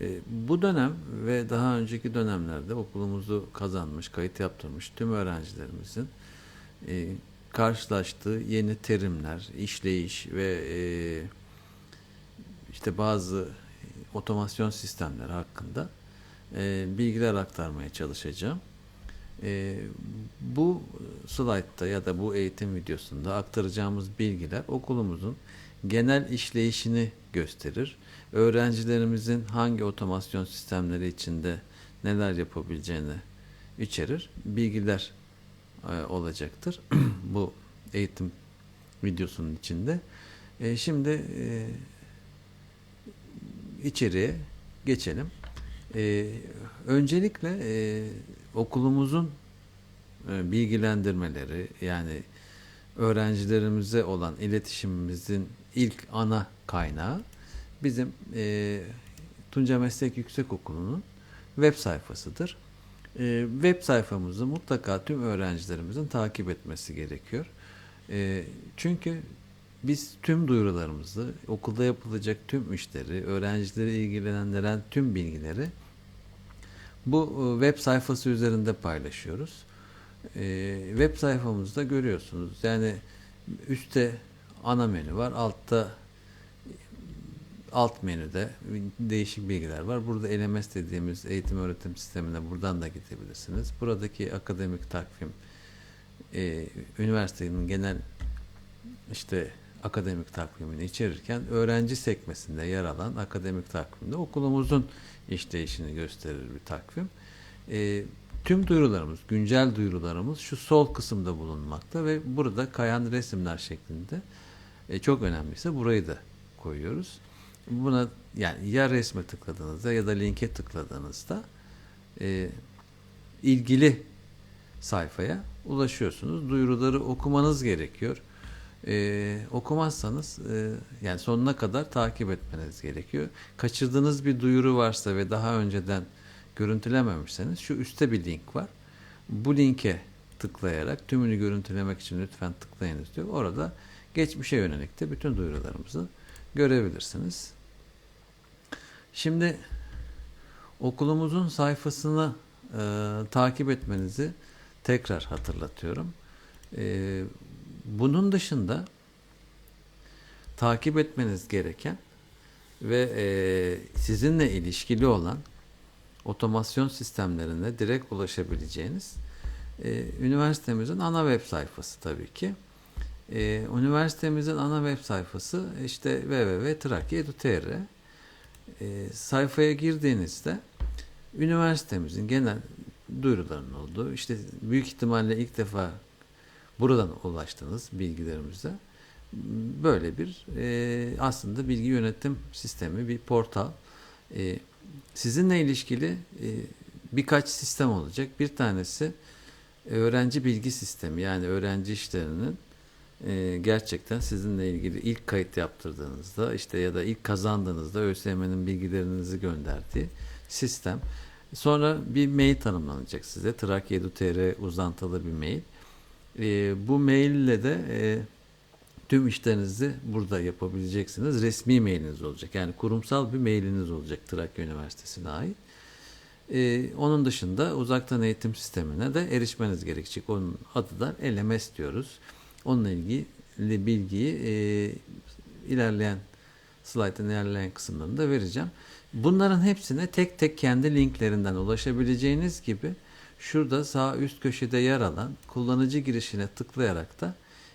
E, bu dönem ve daha önceki dönemlerde okulumuzu kazanmış, kayıt yaptırmış tüm öğrencilerimizin e, karşılaştığı yeni terimler, işleyiş ve e, işte bazı otomasyon sistemleri hakkında bilgiler aktarmaya çalışacağım. Bu slaytta ya da bu eğitim videosunda aktaracağımız bilgiler okulumuzun genel işleyişini gösterir. Öğrencilerimizin hangi otomasyon sistemleri içinde neler yapabileceğini içerir. Bilgiler e, olacaktır bu eğitim videosunun içinde. E, şimdi e, içeriye geçelim. Öncelikle okulumuzun bilgilendirmeleri yani öğrencilerimize olan iletişimimizin ilk ana kaynağı bizim e, Tunca Meslek Yüksekokulu'nun web sayfasıdır. E, web sayfamızı mutlaka tüm öğrencilerimizin takip etmesi gerekiyor. E, çünkü biz tüm duyurularımızı, okulda yapılacak tüm işleri, öğrencileri ilgilendiren tüm bilgileri bu e, web sayfası üzerinde paylaşıyoruz. E, web sayfamızda görüyorsunuz. Yani üstte ana menü var, altta alt menüde değişik bilgiler var. Burada LMS dediğimiz eğitim öğretim sistemine buradan da gidebilirsiniz. Buradaki akademik takvim e, üniversitenin genel işte akademik takvimini içerirken öğrenci sekmesinde yer alan akademik takvimde okulumuzun işleyişini gösterir bir takvim. E, tüm duyurularımız, güncel duyurularımız şu sol kısımda bulunmakta ve burada kayan resimler şeklinde e, çok önemliyse burayı da koyuyoruz. Buna yani ya resme tıkladığınızda ya da linke tıkladığınızda e, ilgili sayfaya ulaşıyorsunuz. Duyuruları okumanız gerekiyor. E, okumazsanız e, yani sonuna kadar takip etmeniz gerekiyor. Kaçırdığınız bir duyuru varsa ve daha önceden görüntülememişseniz şu üstte bir link var. Bu linke tıklayarak tümünü görüntülemek için lütfen tıklayınız diyor. Orada geçmişe yönelik de bütün duyurularımızı görebilirsiniz. Şimdi okulumuzun sayfasını e, takip etmenizi tekrar hatırlatıyorum. E, bunun dışında takip etmeniz gereken ve e, sizinle ilişkili olan otomasyon sistemlerine direkt ulaşabileceğiniz e, üniversitemizin ana web sayfası tabii ki. E, üniversitemizin ana web sayfası işte www.trakya.tr e, sayfaya girdiğinizde üniversitemizin genel duyurularının olduğu işte büyük ihtimalle ilk defa buradan ulaştığınız bilgilerimize böyle bir e, aslında bilgi yönetim sistemi bir portal. E, sizinle ilişkili e, birkaç sistem olacak. Bir tanesi öğrenci bilgi sistemi yani öğrenci işlerinin e, gerçekten sizinle ilgili ilk kayıt yaptırdığınızda işte ya da ilk kazandığınızda ÖSYM'nin bilgilerinizi gönderdiği sistem. Sonra bir mail tanımlanacak size. Trakya.tr uzantılı bir mail. E, bu mail ile de e, tüm işlerinizi burada yapabileceksiniz. Resmi mailiniz olacak. Yani kurumsal bir mailiniz olacak Trakya Üniversitesi'ne ait. Ee, onun dışında uzaktan eğitim sistemine de erişmeniz gerekecek. Onun adı da LMS diyoruz. Onunla ilgili bilgiyi e, ilerleyen slaytın ilerleyen kısımlarında vereceğim. Bunların hepsine tek tek kendi linklerinden ulaşabileceğiniz gibi şurada sağ üst köşede yer alan kullanıcı girişine tıklayarak da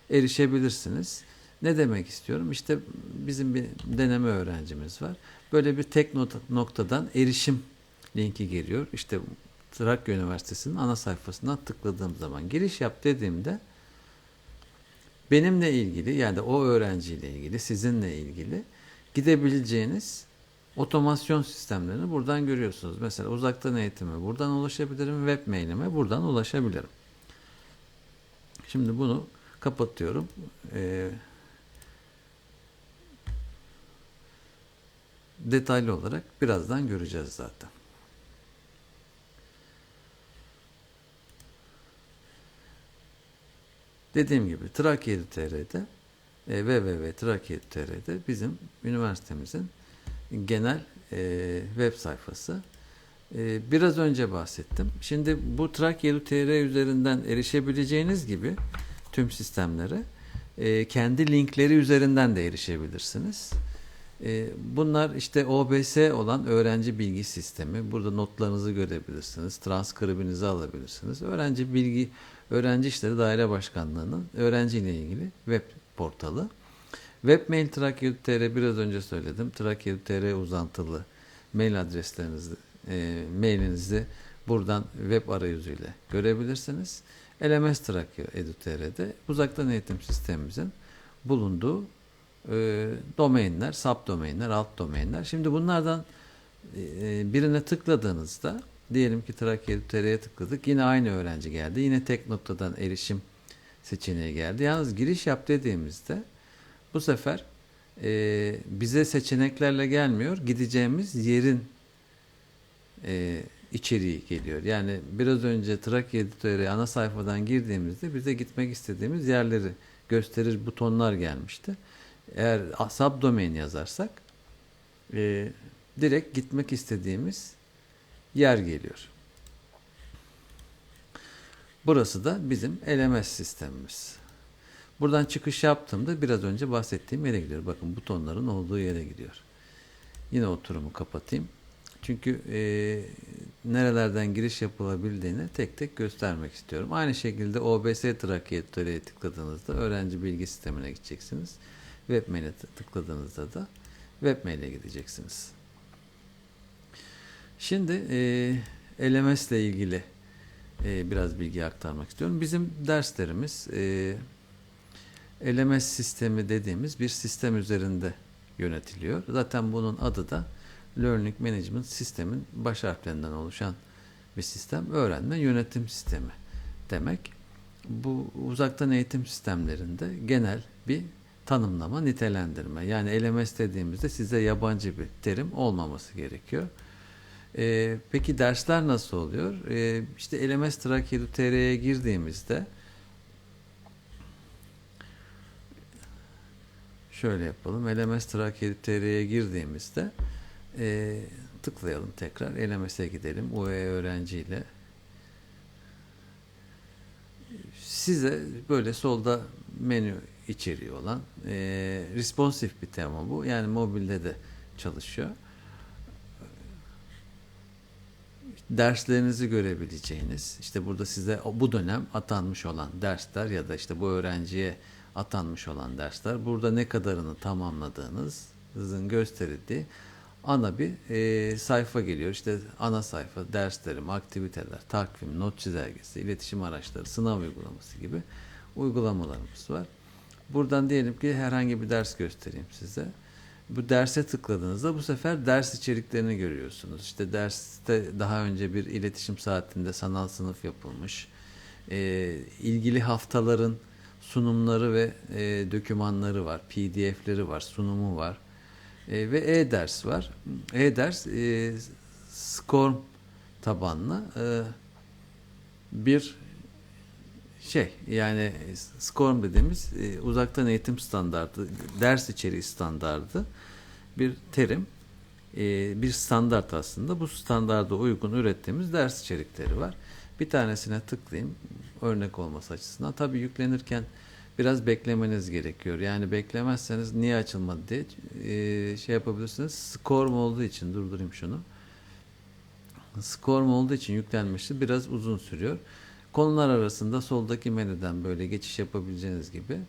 erişebilirsiniz. Ne demek istiyorum? İşte bizim bir deneme öğrencimiz var. Böyle bir tek noktadan erişim linki geliyor. İşte Trakya Üniversitesi'nin ana sayfasından tıkladığım zaman giriş yap dediğimde benimle ilgili yani o öğrenciyle ilgili sizinle ilgili gidebileceğiniz otomasyon sistemlerini buradan görüyorsunuz. Mesela uzaktan eğitime buradan ulaşabilirim, web mailime buradan ulaşabilirim. Şimdi bunu kapatıyorum. Ee, detaylı olarak birazdan göreceğiz zaten. Dediğim gibi Trakya.tr'de e, www.trakya.tr'de bizim üniversitemizin genel e, web sayfası. E, biraz önce bahsettim. Şimdi bu Trakya TR üzerinden erişebileceğiniz gibi tüm sistemlere e, kendi linkleri üzerinden de erişebilirsiniz. E, bunlar işte OBS olan öğrenci bilgi sistemi. Burada notlarınızı görebilirsiniz. Transkribinizi alabilirsiniz. Öğrenci bilgi Öğrenci İşleri Daire Başkanlığı'nın öğrenci ile ilgili web portalı. Webmail Trakya.tr biraz önce söyledim. Trakya.tr uzantılı mail adreslerinizi, e, mailinizi buradan web arayüzüyle görebilirsiniz. LMS Edu.tr'de uzaktan eğitim sistemimizin bulunduğu e, domainler, subdomainler, alt domainler. Şimdi bunlardan e, birine tıkladığınızda diyelim ki Trakya Edu.tr'ye tıkladık. Yine aynı öğrenci geldi. Yine tek noktadan erişim seçeneği geldi. Yalnız giriş yap dediğimizde bu sefer e, bize seçeneklerle gelmiyor. Gideceğimiz yerin e, içeriği geliyor. Yani biraz önce Trakya Editörü ana sayfadan girdiğimizde bize gitmek istediğimiz yerleri gösterir butonlar gelmişti. Eğer subdomain yazarsak e, direkt gitmek istediğimiz yer geliyor. Burası da bizim LMS sistemimiz. Buradan çıkış yaptığımda biraz önce bahsettiğim yere gidiyor. Bakın butonların olduğu yere gidiyor. Yine oturumu kapatayım. Çünkü e, nerelerden giriş yapılabildiğini tek tek göstermek istiyorum. Aynı şekilde OBS Trakya Editörü'ye tıkladığınızda öğrenci bilgi sistemine gideceksiniz. Webmail'e tıkladığınızda da Webmail'e gideceksiniz. Şimdi e, LMS ile ilgili e, biraz bilgi aktarmak istiyorum. Bizim derslerimiz e, LMS sistemi dediğimiz bir sistem üzerinde yönetiliyor. Zaten bunun adı da Learning Management Sistem'in baş harflerinden oluşan bir sistem. Öğrenme yönetim sistemi demek. Bu uzaktan eğitim sistemlerinde genel bir tanımlama, nitelendirme. Yani LMS dediğimizde size yabancı bir terim olmaması gerekiyor. Ee, peki dersler nasıl oluyor? Ee, işte LMS Trakya.tr'ye girdiğimizde şöyle yapalım. LMS Trakya.tr'ye girdiğimizde e, tıklayalım tekrar. LMS'e gidelim. UE öğrenciyle size böyle solda menü içeriği olan e, responsif bir tema bu. Yani mobilde de çalışıyor. Derslerinizi görebileceğiniz, işte burada size bu dönem atanmış olan dersler ya da işte bu öğrenciye atanmış olan dersler, burada ne kadarını tamamladığınızın gösterildiği ana bir e, sayfa geliyor. İşte ana sayfa, derslerim, aktiviteler, takvim, not çizelgesi, iletişim araçları, sınav uygulaması gibi uygulamalarımız var. Buradan diyelim ki herhangi bir ders göstereyim size. Bu derse tıkladığınızda bu sefer ders içeriklerini görüyorsunuz. İşte derste daha önce bir iletişim saatinde sanal sınıf yapılmış. E, ilgili haftaların sunumları ve e, dokümanları var, pdf'leri var, sunumu var e, ve e-ders var. E-ders e, SCORM tabanlı e, bir şey yani SCORM dediğimiz e, uzaktan eğitim standardı, ders içeriği standardı bir terim. E, bir standart aslında. Bu standarda uygun ürettiğimiz ders içerikleri var. Bir tanesine tıklayayım örnek olması açısından. Tabii yüklenirken biraz beklemeniz gerekiyor. Yani beklemezseniz niye açılmadı diye e, şey yapabilirsiniz. Scorm olduğu için durdurayım şunu. Scorm olduğu için yüklenmesi biraz uzun sürüyor. Konular arasında soldaki menüden böyle geçiş yapabileceğiniz gibi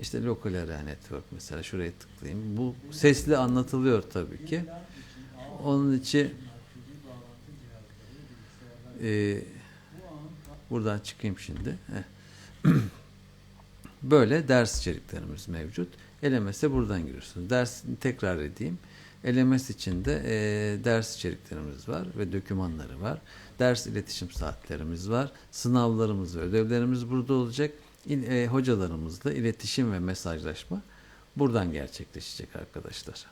işte Local Area Network mesela şuraya tıklayayım. Bu sesli anlatılıyor tabii ki. Onun için e, buradan çıkayım şimdi. Böyle ders içeriklerimiz mevcut. LMS'e buradan giriyorsunuz. Ders tekrar edeyim. LMS içinde e, ders içeriklerimiz var ve dokümanları var. Ders iletişim saatlerimiz var. Sınavlarımız ve ödevlerimiz burada olacak. İl, e, hocalarımızla iletişim ve mesajlaşma buradan gerçekleşecek arkadaşlar.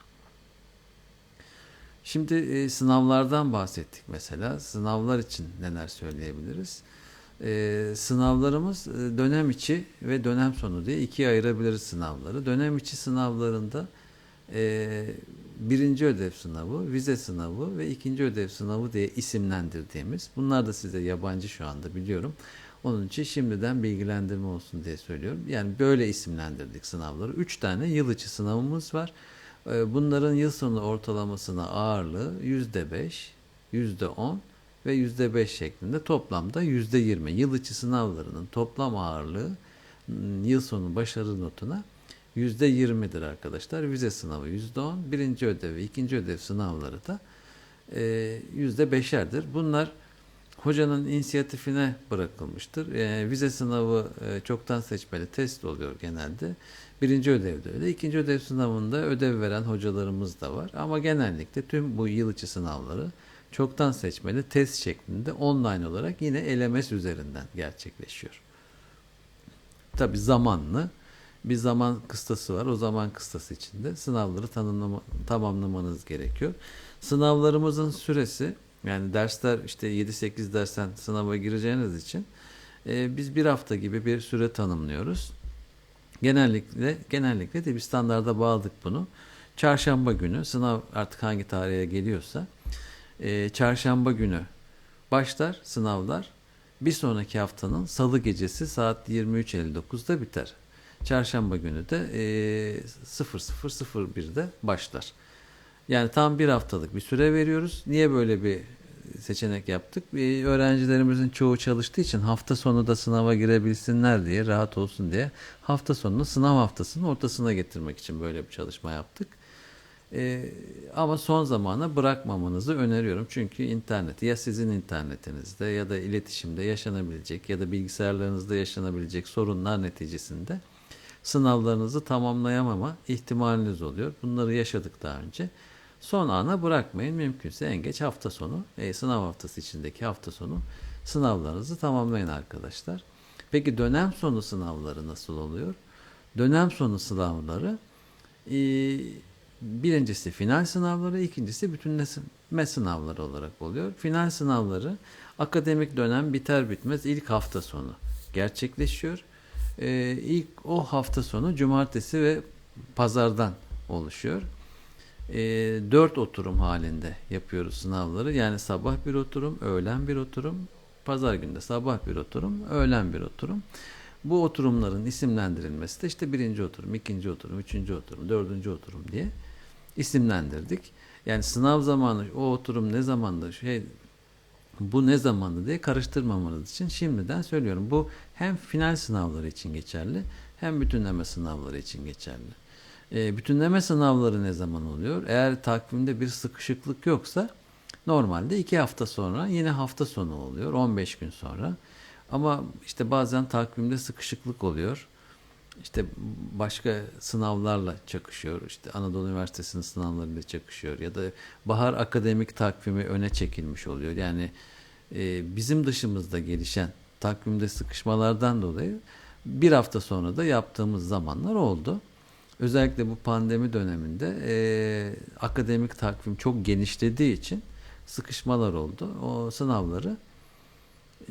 Şimdi e, sınavlardan bahsettik mesela. Sınavlar için neler söyleyebiliriz? e, sınavlarımız e, dönem içi ve dönem sonu diye ikiye ayırabiliriz sınavları. Dönem içi sınavlarında e, birinci ödev sınavı, vize sınavı ve ikinci ödev sınavı diye isimlendirdiğimiz. Bunlar da size yabancı şu anda biliyorum. Onun için şimdiden bilgilendirme olsun diye söylüyorum. Yani böyle isimlendirdik sınavları. Üç tane yıl içi sınavımız var. Ee, Bunların yıl sonu ortalamasına ağırlığı yüzde beş, yüzde on ve yüzde beş şeklinde toplamda yüzde yirmi. Yıl içi sınavlarının toplam ağırlığı m, yıl sonu başarı notuna yüzde yirmidir arkadaşlar. Vize sınavı yüzde on, birinci ödev ikinci ödev sınavları da e, yüzde beşerdir. Bunlar hocanın inisiyatifine bırakılmıştır. E, vize sınavı e, çoktan seçmeli test oluyor genelde. Birinci ödevde öyle. İkinci ödev sınavında ödev veren hocalarımız da var. Ama genellikle tüm bu yıl içi sınavları çoktan seçmeli test şeklinde online olarak yine LMS üzerinden gerçekleşiyor. Tabi zamanlı bir zaman kıstası var. O zaman kıstası içinde sınavları tanımlama, tamamlamanız gerekiyor. Sınavlarımızın süresi yani dersler işte 7-8 dersten sınava gireceğiniz için e, biz bir hafta gibi bir süre tanımlıyoruz. Genellikle genellikle de bir standarda bağladık bunu. Çarşamba günü sınav artık hangi tarihe geliyorsa e, çarşamba günü başlar sınavlar. Bir sonraki haftanın salı gecesi saat 23.59'da biter. Çarşamba günü de e, 00.01'de başlar. Yani tam bir haftalık bir süre veriyoruz. Niye böyle bir seçenek yaptık? E, öğrencilerimizin çoğu çalıştığı için hafta sonu da sınava girebilsinler diye, rahat olsun diye hafta sonunu sınav haftasının ortasına getirmek için böyle bir çalışma yaptık. E, ama son zamana bırakmamanızı öneriyorum. Çünkü internet ya sizin internetinizde ya da iletişimde yaşanabilecek ya da bilgisayarlarınızda yaşanabilecek sorunlar neticesinde sınavlarınızı tamamlayamama ihtimaliniz oluyor. Bunları yaşadık daha önce. Son ana bırakmayın. Mümkünse en geç hafta sonu, e, sınav haftası içindeki hafta sonu sınavlarınızı tamamlayın arkadaşlar. Peki dönem sonu sınavları nasıl oluyor? Dönem sonu sınavları e, birincisi final sınavları, ikincisi bütünleme sınavları olarak oluyor. Final sınavları akademik dönem biter bitmez ilk hafta sonu gerçekleşiyor. E, ilk o hafta sonu cumartesi ve pazardan oluşuyor. E, dört oturum halinde yapıyoruz sınavları. Yani sabah bir oturum, öğlen bir oturum, pazar günde sabah bir oturum, öğlen bir oturum. Bu oturumların isimlendirilmesi de işte birinci oturum, ikinci oturum, üçüncü oturum, dördüncü oturum diye isimlendirdik. Yani sınav zamanı o oturum ne zamandı şey bu ne zamandı diye karıştırmamanız için şimdiden söylüyorum. Bu hem final sınavları için geçerli hem bütünleme sınavları için geçerli. E, bütünleme sınavları ne zaman oluyor? Eğer takvimde bir sıkışıklık yoksa normalde iki hafta sonra yine hafta sonu oluyor. 15 gün sonra. Ama işte bazen takvimde sıkışıklık oluyor. İşte başka sınavlarla çakışıyor. İşte Anadolu Üniversitesi'nin sınavlarıyla çakışıyor. Ya da bahar akademik takvimi öne çekilmiş oluyor. Yani e, bizim dışımızda gelişen takvimde sıkışmalardan dolayı bir hafta sonra da yaptığımız zamanlar oldu. Özellikle bu pandemi döneminde e, akademik takvim çok genişlediği için sıkışmalar oldu. O sınavları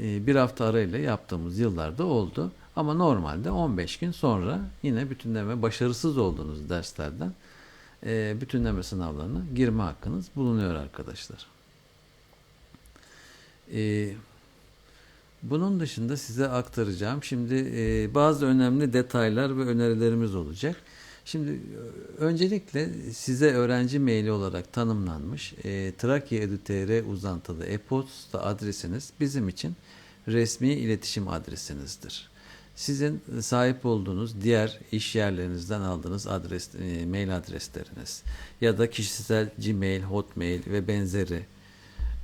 e, bir hafta arayla yaptığımız yıllarda oldu. Ama normalde 15 gün sonra yine bütünleme başarısız olduğunuz derslerden e, bütünleme sınavlarına girme hakkınız bulunuyor arkadaşlar. E, bunun dışında size aktaracağım. Şimdi e, bazı önemli detaylar ve önerilerimiz olacak. Şimdi öncelikle size öğrenci maili olarak tanımlanmış e, Trakya Edu.tr uzantılı e-posta adresiniz bizim için resmi iletişim adresinizdir. Sizin sahip olduğunuz diğer iş yerlerinizden aldığınız adres, e, mail adresleriniz ya da kişisel Gmail, Hotmail ve benzeri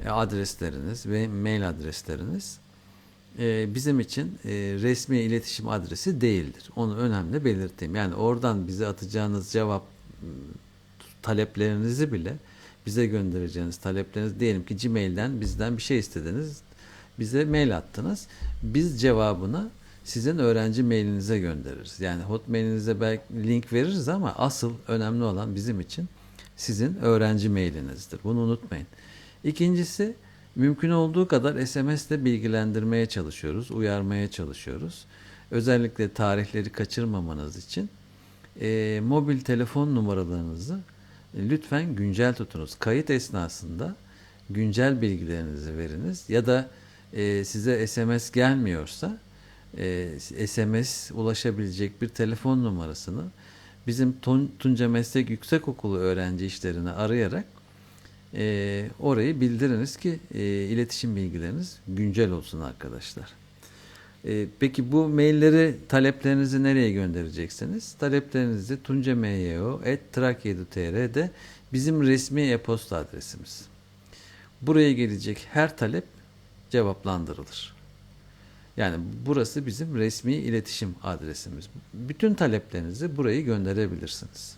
e, adresleriniz ve mail adresleriniz e, bizim için e, resmi iletişim adresi değildir. Onu önemli belirteyim. Yani oradan bize atacağınız cevap taleplerinizi bile bize göndereceğiniz talepleriniz diyelim ki Gmail'den bizden bir şey istediniz. Bize mail attınız. Biz cevabını sizin öğrenci mailinize göndeririz. Yani hotmailinize belki link veririz ama asıl önemli olan bizim için sizin öğrenci mailinizdir. Bunu unutmayın. İkincisi mümkün olduğu kadar SMS ile bilgilendirmeye çalışıyoruz, uyarmaya çalışıyoruz. Özellikle tarihleri kaçırmamanız için e, mobil telefon numaralarınızı e, lütfen güncel tutunuz. Kayıt esnasında güncel bilgilerinizi veriniz ya da e, size SMS gelmiyorsa e, SMS ulaşabilecek bir telefon numarasını bizim Tun- Tunca Meslek Yüksekokulu öğrenci işlerini arayarak e, orayı bildiriniz ki e, iletişim bilgileriniz güncel olsun arkadaşlar. E, peki bu mailleri taleplerinizi nereye göndereceksiniz? Taleplerinizi tuncamyo.trakyedu.tr'de bizim resmi e-posta adresimiz. Buraya gelecek her talep cevaplandırılır. Yani burası bizim resmi iletişim adresimiz. Bütün taleplerinizi burayı gönderebilirsiniz.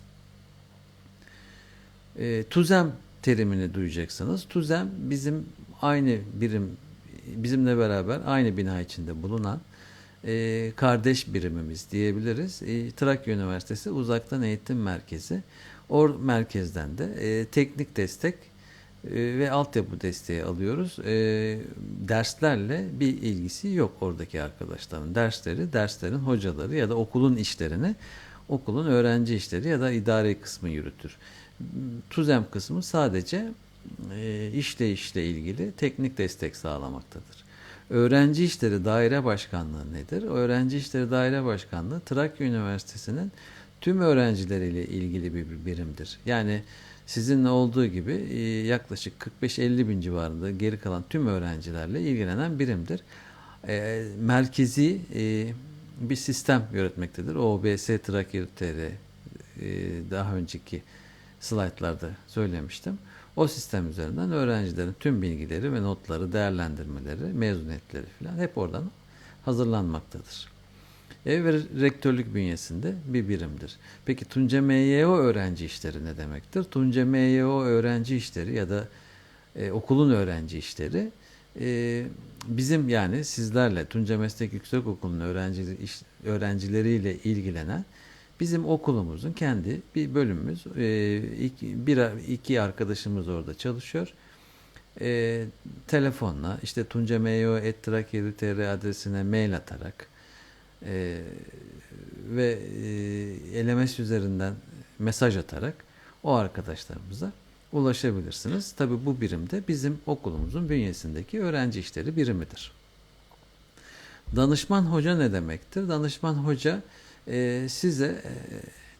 E, tuzem terimini duyacaksınız. Tuzem bizim aynı birim, bizimle beraber aynı bina içinde bulunan e, kardeş birimimiz diyebiliriz. E, Trakya Üniversitesi Uzaktan Eğitim Merkezi. O merkezden de e, teknik destek e, ve altyapı desteği alıyoruz. E, derslerle bir ilgisi yok oradaki arkadaşların. Dersleri, derslerin hocaları ya da okulun işlerini okulun öğrenci işleri ya da idari kısmı yürütür. Tuzem kısmı sadece e, işleyişle ilgili teknik destek sağlamaktadır. Öğrenci İşleri Daire Başkanlığı nedir? Öğrenci İşleri Daire Başkanlığı Trakya Üniversitesi'nin tüm öğrencileriyle ilgili bir birimdir. Yani sizinle olduğu gibi e, yaklaşık 45-50 bin civarında geri kalan tüm öğrencilerle ilgilenen birimdir. E, merkezi e, bir sistem yönetmektedir. OBS Trakya TR daha önceki slaytlarda söylemiştim. O sistem üzerinden öğrencilerin tüm bilgileri ve notları, değerlendirmeleri, mezuniyetleri falan hep oradan hazırlanmaktadır. Ev ve rektörlük bünyesinde bir birimdir. Peki Tunca MYO öğrenci işleri ne demektir? Tunca MYO öğrenci işleri ya da e, okulun öğrenci işleri e, bizim yani sizlerle Tunca Meslek Yüksekokulu'nun öğrenci, iş, öğrencileriyle ilgilenen bizim okulumuzun kendi bir bölümümüz. E, iki, bir, iki arkadaşımız orada çalışıyor. E, telefonla işte tuncameyo.trakyedu.tr adresine mail atarak e, ve e, LMS üzerinden mesaj atarak o arkadaşlarımıza ulaşabilirsiniz. Tabi bu birimde bizim okulumuzun bünyesindeki öğrenci işleri birimidir. Danışman hoca ne demektir? Danışman hoca e, size e,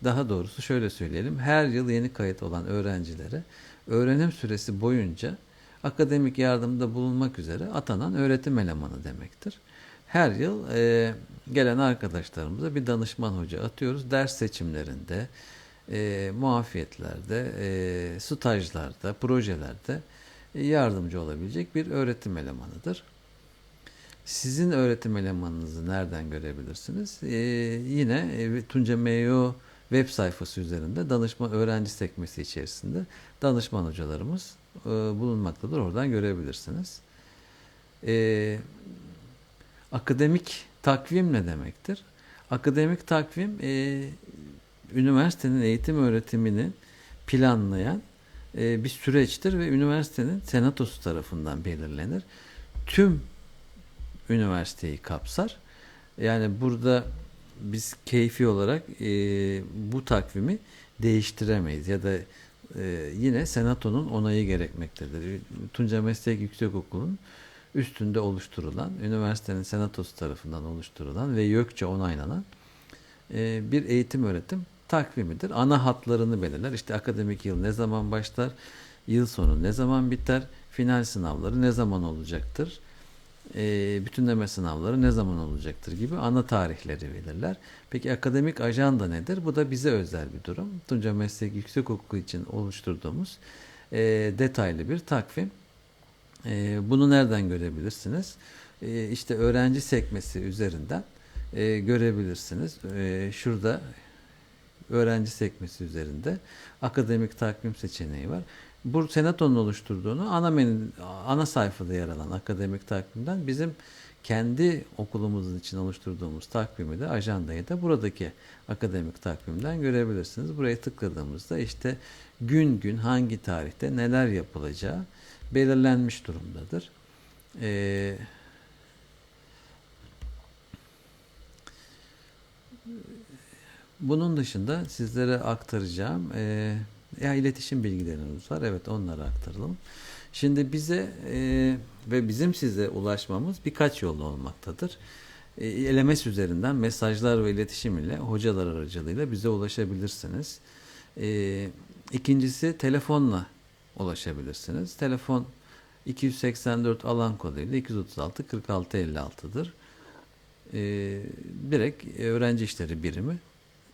daha doğrusu şöyle söyleyelim her yıl yeni kayıt olan öğrencilere öğrenim süresi boyunca akademik yardımda bulunmak üzere atanan öğretim elemanı demektir. Her yıl e, gelen arkadaşlarımıza bir danışman hoca atıyoruz. Ders seçimlerinde, e, muafiyetlerde, e, stajlarda, projelerde yardımcı olabilecek bir öğretim elemanıdır. Sizin öğretim elemanınızı nereden görebilirsiniz? Ee, yine e, Tunca Meyo web sayfası üzerinde danışman öğrenci sekmesi içerisinde danışman hocalarımız e, bulunmaktadır. Oradan görebilirsiniz. Ee, akademik takvim ne demektir? Akademik takvim e, üniversitenin eğitim öğretimini planlayan e, bir süreçtir ve üniversitenin senatosu tarafından belirlenir. Tüm üniversiteyi kapsar. Yani burada biz keyfi olarak e, bu takvimi değiştiremeyiz ya da e, yine senatonun onayı gerekmektedir. Tunca Meslek Yüksekokulu'nun üstünde oluşturulan, üniversitenin senatosu tarafından oluşturulan ve YÖKçe onaylanan e, bir eğitim öğretim takvimidir. Ana hatlarını belirler. İşte akademik yıl ne zaman başlar, yıl sonu ne zaman biter, final sınavları ne zaman olacaktır, e, bütünleme sınavları ne zaman olacaktır gibi ana tarihleri belirler. Peki akademik ajanda nedir? Bu da bize özel bir durum. Tunca Meslek Yüksekokulu için oluşturduğumuz e, detaylı bir takvim. E, bunu nereden görebilirsiniz? E, işte öğrenci sekmesi üzerinden e, görebilirsiniz. E, şurada öğrenci sekmesi üzerinde akademik takvim seçeneği var bu senatonun oluşturduğunu ana menü, ana sayfada yer alan akademik takvimden bizim kendi okulumuzun için oluşturduğumuz takvimi de ajandayı da buradaki akademik takvimden görebilirsiniz. Buraya tıkladığımızda işte gün gün hangi tarihte neler yapılacağı belirlenmiş durumdadır. Ee, bunun dışında sizlere aktaracağım e, Ya iletişim bilgileriniz var. Evet onları aktaralım. Şimdi bize e, ve bizim size ulaşmamız birkaç yolla olmaktadır. E, LMS üzerinden mesajlar ve iletişim ile hocalar aracılığıyla bize ulaşabilirsiniz. E, ikincisi telefonla ulaşabilirsiniz. Telefon 284 alan koduyla 236 46 56'dır. E, direkt öğrenci işleri birimi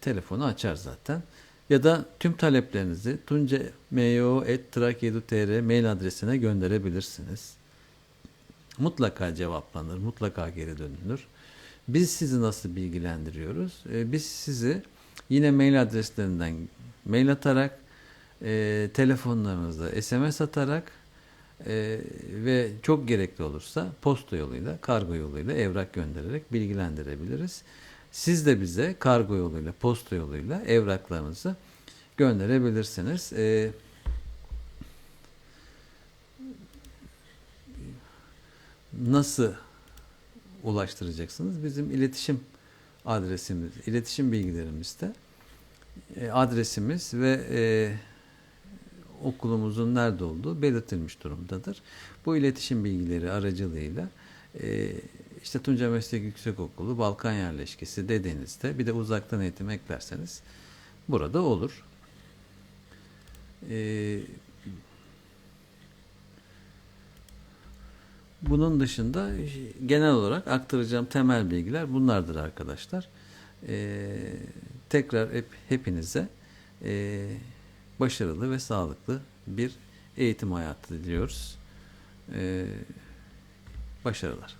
telefonu açar zaten. Ya da tüm taleplerinizi tunce.mo.trak7tr mail adresine gönderebilirsiniz. Mutlaka cevaplanır, mutlaka geri dönülür. Biz sizi nasıl bilgilendiriyoruz? Ee, biz sizi yine mail adreslerinden mail atarak, e, telefonlarınızda SMS atarak e, ve çok gerekli olursa posta yoluyla, kargo yoluyla evrak göndererek bilgilendirebiliriz. Siz de bize kargo yoluyla, posta yoluyla evraklarınızı gönderebilirsiniz. Ee, nasıl ulaştıracaksınız? Bizim iletişim adresimiz, iletişim bilgilerimizde e, adresimiz ve e, okulumuzun nerede olduğu belirtilmiş durumdadır. Bu iletişim bilgileri aracılığıyla e, işte Tunca Meslek Yüksekokulu, Balkan Yerleşkesi dediğinizde bir de uzaktan eğitim eklerseniz burada olur. Ee, bunun dışında genel olarak aktaracağım temel bilgiler bunlardır arkadaşlar. Ee, tekrar hep hepinize e, başarılı ve sağlıklı bir eğitim hayatı diliyoruz. Ee, başarılar.